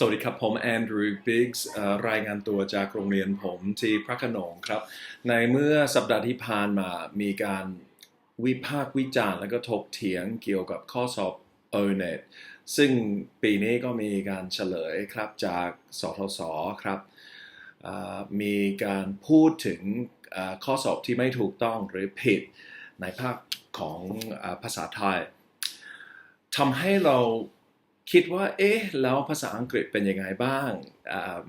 สวัสดีครับ ผมแอนดรูว์บิกส์รายงานตัวจากโรงเรียนผมที่พระขนงครับ ในเมื่อสัปดาห์ที่ผ่านมามีการวิพากษ์วิจารณ์และก็ถกเถียงเกี่ยวกับข้อสอบ o n e t ซึ่งปีนี้ก็มีการเฉลยครับจากสทศครับมีการพูดถึงข้อสอบที่ไม่ถูกต้องหรือผิดในภาคของอภาษาไทยทำให้เรา คิดว่า เอ๊ะ แล้วภาษาอังกฤษเป็นยังไงบ้าง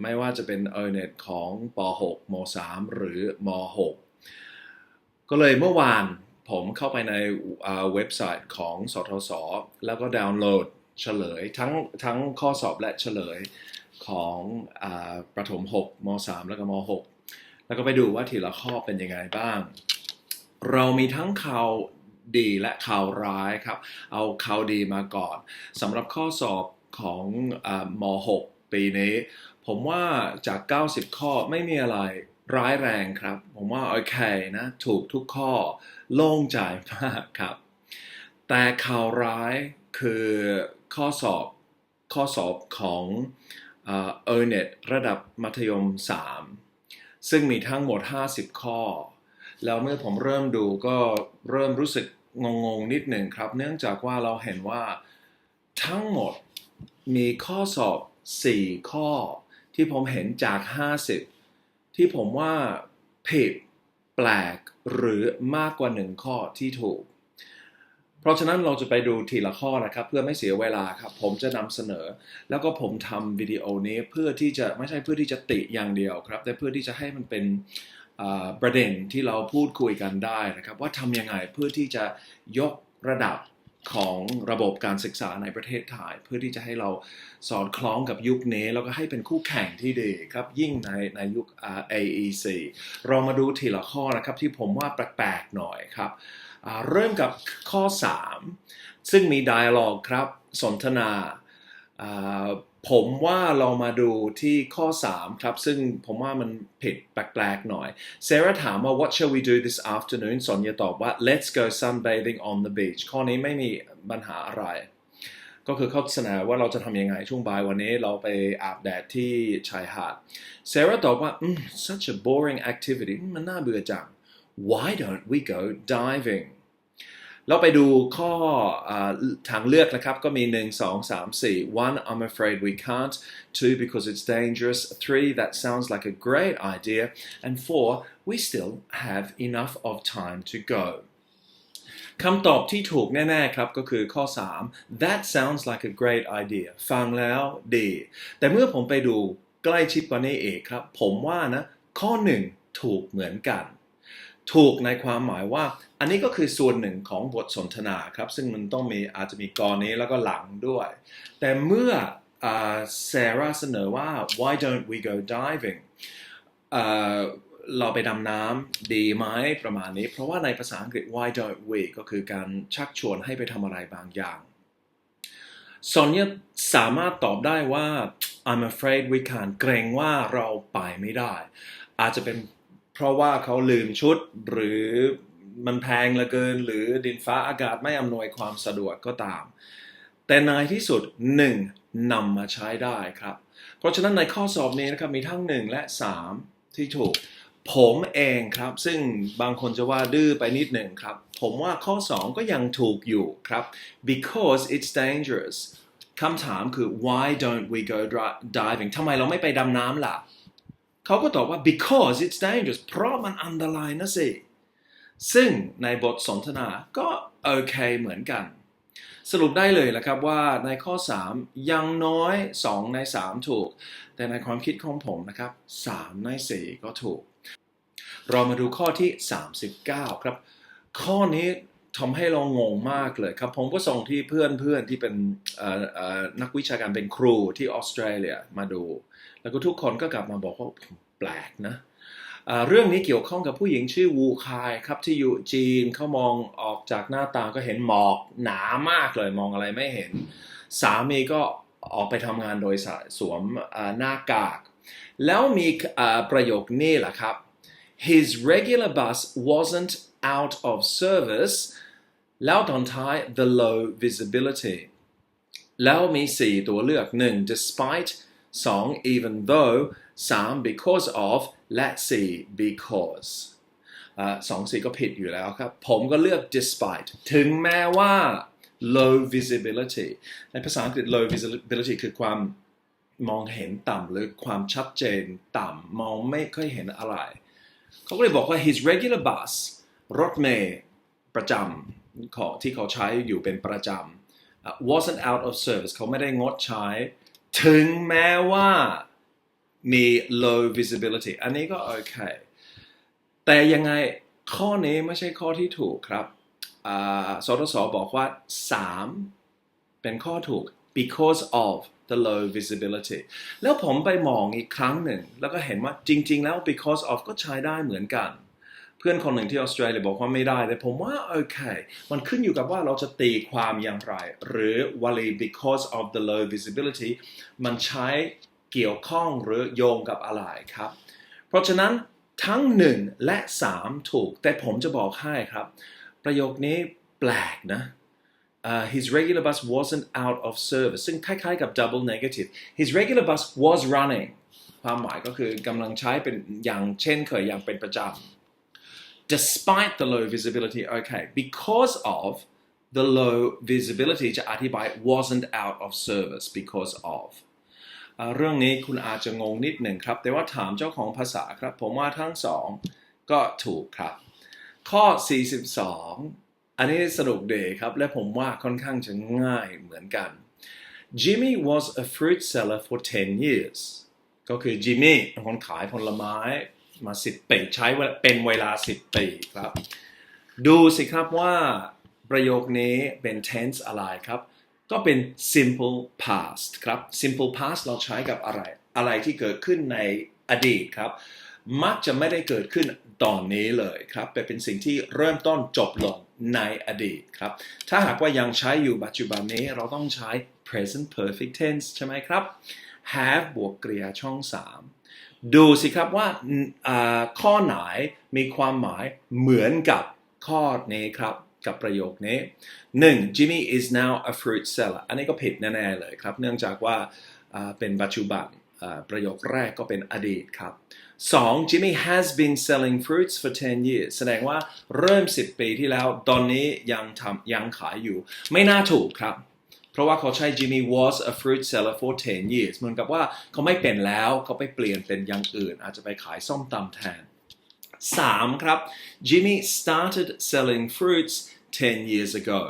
ไม่ว่าจะเป็น e r n e t ของป .6 ม .3 หรือม .6 ก็เลยเมื่อวานผมเข้าไปในเว็บไซต์ของสทศแล้วก็ดาวน์โหลดเฉลยทั้งทั้งข้อสอบและเฉลยของอประถม 6 ม .3 แล้วก็ม .6 แล้วก็ไปดูว่าทีละข้อเป็นยังไงบ้าง เรามีทั้งข่าว ดีและข่าวร้ายครับ เอาข่าวดีมาก่อนสำหรับข้อสอบของอม 6 ปีนี้ ผมว่าจาก 90 ข้อไม่มีอะไรร้ายแรงครับ ผมว่าโอเคนะ ถูกทุกข้อโล่งใจมากครับ แต่ข่าวร้ายคือข้อสอบข้อสอบของเออร์เน็ตระดับมัธยม 3 ซึ่งมีทั้งหมด 50 ข้อ แล้วเมื่อผมเริ่มดูก็เริ่มรู้สึก งงๆนิดหนึ่งครับ เนื่องจากว่าเราเห็นว่าทั้งหมดมีข้อสอบ 4 ข้อ ที่ผมเห็นจาก 50 ที่ผมว่าผิดแปลกหรือมากกว่า 1 ข้อที่ถูก เพราะฉะนั้นเราจะไปดูทีละข้อนะครับ เพื่อไม่เสียเวลาครับ ผมจะนำเสนอ แล้วก็ผมทำวิดีโอนี้เพื่อที่จะไม่ใช่เพื่อที่จะติอย่างเดียวครับ แต่เพื่อที่จะให้มันเป็น ประเด็นที่เราพูดคุยกันได้นะครับ ว่าทำยังไงเพื่อที่จะยกระดับของระบบการศึกษาในประเทศไทยเพื่อที่จะให้เราสอดคล้องกับยุคนี้ แล้วก็ให้เป็นคู่แข่งที่ดีครับ ยิ่งในในยุค AEC เรามาดูทีละข้อนะครับที่ผมว่าแปลกๆหน่อยครับ เริ่มกับข้อ 3 ซึ่งมี dialog ครับสนทนา ผมว่าเรามาดูที่ข้อ 3 ครับ ซึ่งผมว่ามันผิดแปลกๆหน่อยเซราถามว่า what shall we do this afternoon สอนยาตอบว่า let's go sunbathing on the beach ข้อนี้ไม่มีปัญหาอะไร ก็คือเขาเสนอว่าเราจะทำยังไงช่วงบ่ายวันนี้เราไปอาบแดดที่ชายหาดเซราตอบว่า mm, such a boring activity มันน่าเบื่อจัง why don't we go diving เราไปดูข้อทางเลือกนะครับ ก็มี 1 2 3 4 one I'm afraid we can't two because it's dangerous three that sounds like a great idea and four we still have enough of time to go คำตอบที่ถูกแน่ ๆ ครับก็คือข้อ 3 that sounds like a great idea ฟังแล้วดี แต่เมื่อผมไปดูใกล้ชิดกว่านี้เองครับ ผมว่านะ ข้อ 1 ถูกเหมือนกัน ถูกในความหมายว่า อันนี้ก็คือส่วนหนึ่งของบทสนทนาครับ ซึ่งมันต้องมีอาจจะมีกรนี้แล้วก็หลังด้วย แต่เมื่อเซราเสนอว่า why don't we go diving เอ่อเราไปดำน้ำดีไหมประมาณนี้ เพราะว่าในภาษาอังกฤษ why don't we ก็คือการชักชวนให้ไปทำอะไรบางอย่างซอนเนี่ยสามารถตอบได้ว่า I'm afraid we can't เกรงว่าเราไปไม่ได้ อาจจะเป็น เพราะว่าเขาลืมชุดหรือมันแพงเหลือเกิน หรือดินฟ้าอากาศไม่อำนวยความสะดวกก็ตาม แต่ในที่สุด 1. นำมาใช้ได้ครับ เพราะฉะนั้นในข้อสอบนี้นะครับมีทั้ง 1 และ 3 ที่ถูก ผมเองครับ ซึ่งบางคนจะว่าดื้อไปนิดหนึ่งครับ ผมว่าข้อ 2 ก็ยังถูกอยู่ครับ because it's dangerous คำถามคือ why don't we go dri- diving ทำไมเราไม่ไปดำน้ำล่ะ เขาก็ตอบว่า because it's dangerous เพราะมันอันตรายนะสิ ซึ่งในบทสนทนาก็โอเคเหมือนกัน สรุปได้เลยละครับว่าในข้อ 3 ยังน้อย 2 ใน 3 ถูก แต่ในความคิดของผมนะครับ 3 ใน 4 ก็ถูก เรามาดูข้อที่ 39 ครับ ข้อนี้ ทำให้เรางงมากเลยครับผมก็ส่งที่เพื่อนๆที่เป็นเอ่เอ่อนักวิชาการเป็นครูที่ออสเตรเลียมาดู แล้วก็ทุกคนก็กลับมาบอกว่าแปลกนะเรื่องนี้เกี่ยวข้องกับผู้หญิงชื่อวูคายครับที่อยู่จีนเขามองออกจากหน้าตาก็เห็นหมอกหนามากเลยมองอะไรไม่เห็น สามีก็ออกไปทำงานโดยสสวมหน้ากาก แล้วมีประโยคนี้แหละครับ his regular bus wasn't out of service แล้วตอนท้าย the low visibility แล้วมี 4 ตัวเลือก 1. despite 2 even though 3 because of และ 4 because อ่าสองสี่ก็ผิดอยู่แล้วครับ ผมก็เลือก despite ถึงแม้ว่า low visibility ในภาษาอังกฤษ low visibility คือความมองเห็นต่ำหรือความชัดเจนต่ำมองไม่ค่อยเห็นอะไร เขาก็เลยบอกว่า his regular bus รถเมล์ประจำ ของที่เขาใช้อยู่เป็นประจำ wasn't out of service เขาไม่ได้งดใช้ ถึงแม้ว่ามี low visibility อันนี้ก็โอเค แต่ยังไงข้อนี้ไม่ใช่ข้อที่ถูกครับอ่าสทศบอกว่า 3 เป็นข้อถูก because of the low visibility แล้วผมไปมองอีกครั้งหนึ่ง แล้วก็เห็นว่าจริง ๆ แล้ว because of ก็ใช้ได้เหมือนกัน เพื่อนคนหนึ่งที่ออสเตรเลียบอกว่าไม่ได้ แต่ผมว่าโอเค มันขึ้นอยู่กับว่าเราจะตีความอย่างไร หรือวลี because of the low visibility มันใช้เกี่ยวข้องหรือโยงกับอะไรครับ เพราะฉะนั้นทั้ง 1 และ 3 ถูก แต่ผมจะบอกให้ครับ ประโยคนี้แปลกนะ Uh, his regular bus wasn't out of service ซึ่งคล้ายๆกับ double negative his regular bus was running ความหมายก็คือกำลังใช้เป็นอย่างเช่นเคยอย่างเป็นประจำ despite the low visibility okay because of the low visibility จะอธิบาย wasn't out of service because of เรื่องนี้คุณอาจจะงงนิดหนึ่งครับ แต่ว่าถามเจ้าของภาษาครับ ผมว่าทั้งสองก็ถูกครับ ข้อ 42 อันนี้สนุกดีครับ และผมว่าค่อนข้างจะง่ายเหมือนกัน Jimmy was a fruit seller for 10 years ก็คือ Jimmy เป็นคนขายผลไม้ มา10ปีใช้เป็นเวลา10ปีครับ ดูสิครับว่าประโยคนี้เป็น tense อะไรครับ ก็เป็น simple past ครับ simple past เราใช้กับอะไร อะไรที่เกิดขึ้นในอดีตครับ มักจะไม่ได้เกิดขึ้นตอนนี้เลยครับแต่เป็นสิ่งที่เริ่มต้นจบลงในอดีตครับ ถ้าหากว่ายังใช้อยู่ปัจจุบันนี้เราต้องใช้ present perfect tense ใช่ไหมครับ have บวกกริยาช่อง 3 ดูสิครับว่าข้อไหนมีความหมายเหมือนกับข้อนี้ครับกับประโยคนี้ 1. Jimmy is now a fruit seller อันนี้ก็ผิดแน่ๆเลยครับ เนื่องจากว่าเป็นปัจจุบันประโยคแรกก็เป็นอดีตครับ 2. Jimmy has been selling fruits for 10 years แสดงว่าเริ่ม 10 ปีที่แล้ว ตอนนี้ยังทำยังขายอยู่ ไม่น่าถูกครับ ราะว่าเขาใช้ Jimmy was a fruit seller for 10 years เหมือนกับว่าเขาไม่เป็นแล้วเขาไปเปลี่ยนเป็นอย่างอื่น อาจจะไปขายส้มตำแทน 3. ครับ Jimmy started selling fruits 10 years ago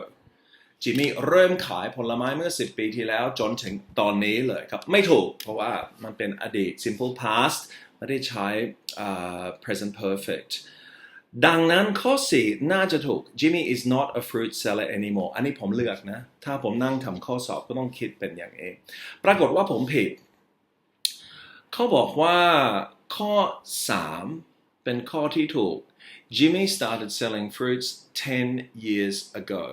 จิมมี่เริ่มขายผลไม้เมื่อ 10 ปีที่แล้วจนถึงตอนนี้เลยครับ ไม่ถูกเพราะว่ามันเป็นอดีต simple past ไม่ได้ใช้ present perfect ดังนั้นข้อ4น่าจะถูก Jimmy is not a fruit seller anymore อันนี้ผมเลือกนะ ถ้าผมนั่งทำข้อสอบก็ต้องคิดเป็นอย่างเอง ปรากฏว่าผมผิด เขาบอกว่าข้อ 3 เป็นข้อที่ถูก Jimmy started selling fruits 10 years ago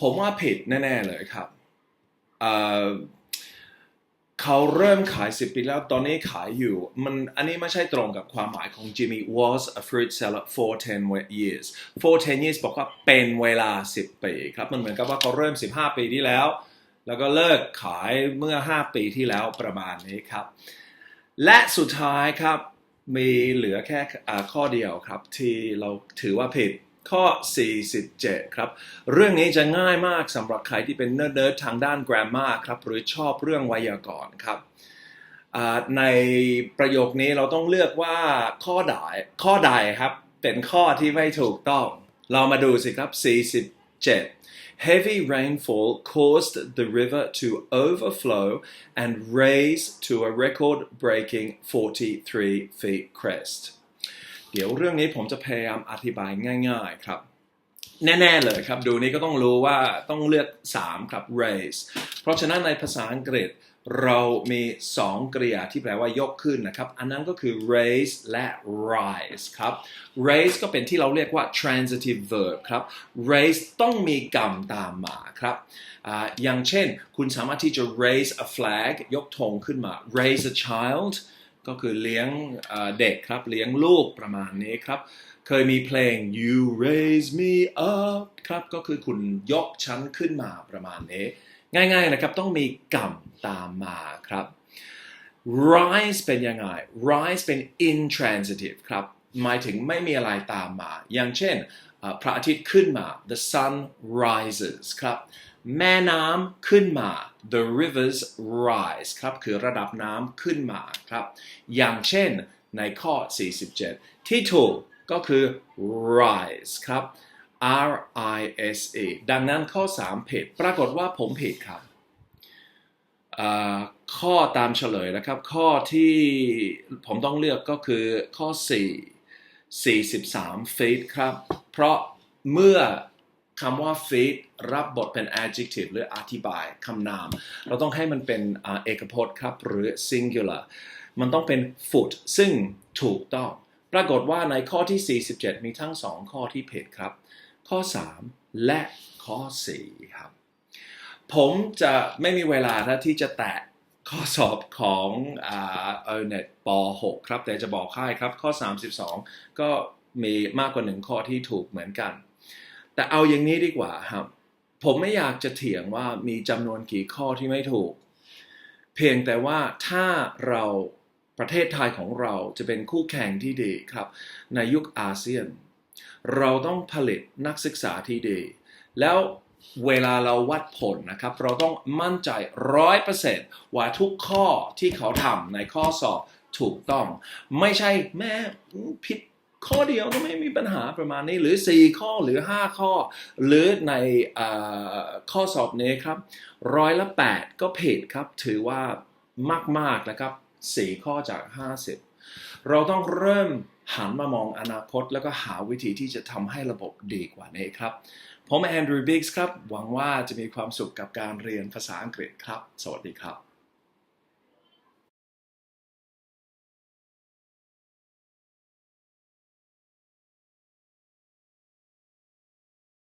ผมว่าผิดแน่ ๆ เลยครับ เขาเริ่มขาย 10 ปีแล้วตอนนี้ขายอยู่ มันอันนี้ไม่ใช่ตรงกับความหมายของ Jimmy was a fruit seller for 10 years for 10 years บอกว่าเป็นเวลา 10 ปีครับ มันเหมือนกับว่าเขาเริ่ม 15 ปีที่แล้ว แล้วก็เลิกขายเมื่อ 5 ปีที่แล้วประมาณนี้ครับ และสุดท้ายครับมีเหลือแค่ข้อเดียวครับ ที่เราถือว่าผิด ข้อ 47 ครับ เรื่องนี้จะง่ายมากสำหรับใครที่เป็นเนิร์ดทางด้าน grammar ครับ หรือชอบเรื่องไวยากรณ์ครับ ในประโยคนี้เราต้องเลือกว่าข้อใดข้อใดครับ เป็นข้อที่ไม่ถูกต้อง เรามาดูสิครับ 47 Heavy rainfall caused the river to overflow and raise to a record-breaking 43 feet crest เดี๋ยวเรื่องนี้ผมจะพยายามอธิบายง่าย ๆครับ แน่ ๆ เลยครับ ดูนี้ก็ต้องรู้ว่าต้องเลือก 3 ครับ raise เพราะฉะนั้นในภาษาอังกฤษเรามี 2กริยาที่แปลว่ายกขึ้นนะครับ อันนั้นก็คือ raise และ rise ครับ raise ก็เป็นที่เราเรียกว่า transitive verb ครับ raise ต้องมีกรรมตามมาครับอ่าอย่างเช่น คุณสามารถที่จะ raise a flag ยกธงขึ้นมา raise a child ก็คือเลี้ยงเด็กครับ เลี้ยงลูกประมาณนี้ครับ เคยมีเพลง you raise me up ครับ ก็คือคุณยกฉันขึ้นมาประมาณนี้ ง่ายๆนะครับ ต้องมีกรรมตามมาครับ rise เป็นยังไง rise เป็น intransitive ครับ หมายถึงไม่มีอะไรตามมา อย่างเช่น พระอาทิตย์ขึ้นมา the sun rises ครับ แม่น้ำขึ้นมา the rivers rise ครับคือระดับน้ำขึ้นมาครับอย่างเช่นในข้อ 47 ที่ถูกก็คือ rise ครับ R I S E ดังนั้นข้อ 3 ผิด ปรากฏว่าผมผิดครับอ่าข้อตามเฉลยนะครับ ข้อที่ผมต้องเลือกก็คือข้อ 4 43 feet ครับ เพราะเมื่อ คำว่า feet รับบทเป็น adjective หรืออธิบายคำนาม เราต้องให้มันเป็นเอกพจน์ครับหรือ singular มันต้องเป็น foot ซึ่งถูกต้อง ปรากฏว่าในข้อที่ 47 มีทั้ง 2 ข้อที่ผิดครับ ข้อ 3 และข้อ 4 ครับ ผมจะไม่มีเวลาที่จะแตะข้อสอบของเออเน็ตป .6 ครับ แต่จะบอกให้ครับข้อ 32 ก็มีมากกว่าหนึ่งข้อที่ถูกเหมือนกัน แต่เอาอย่างนี้ดีกว่าครับ ผมไม่อยากจะเถียงว่ามีจำนวนกี่ข้อที่ไม่ถูก เพียงแต่ว่าถ้าเราประเทศไทยของเราจะเป็นคู่แข่งที่ดีครับ ในยุคอาเซียน เราต้องผลิตนักศึกษาที่ดี แล้วเวลาเราวัดผลนะครับ เราต้องมั่นใจร้อยเปอร์เซนต์ว่าทุกข้อที่เขาทำในข้อสอบถูกต้อง ไม่ใช่แม่ผิด ข้อเดียวก็ไม่มีปัญหาประมาณนี้หรือ 4 ข้อหรือ 5 ข้อ หรือในอข้อสอบนี้ครับร้อยละ 8 ก็ผิดครับถือว่ามากๆนะครับ 4 ข้อจาก 50 เราต้องเริ่มหันมามองอนาคต แล้วก็หาวิธีที่จะทำให้ระบบดีกว่านี้ครับ ผมแอนดรูว์บิกส์ครับ หวังว่าจะมีความสุขกับการเรียนภาษาอังกฤษครับ สวัสดีครับ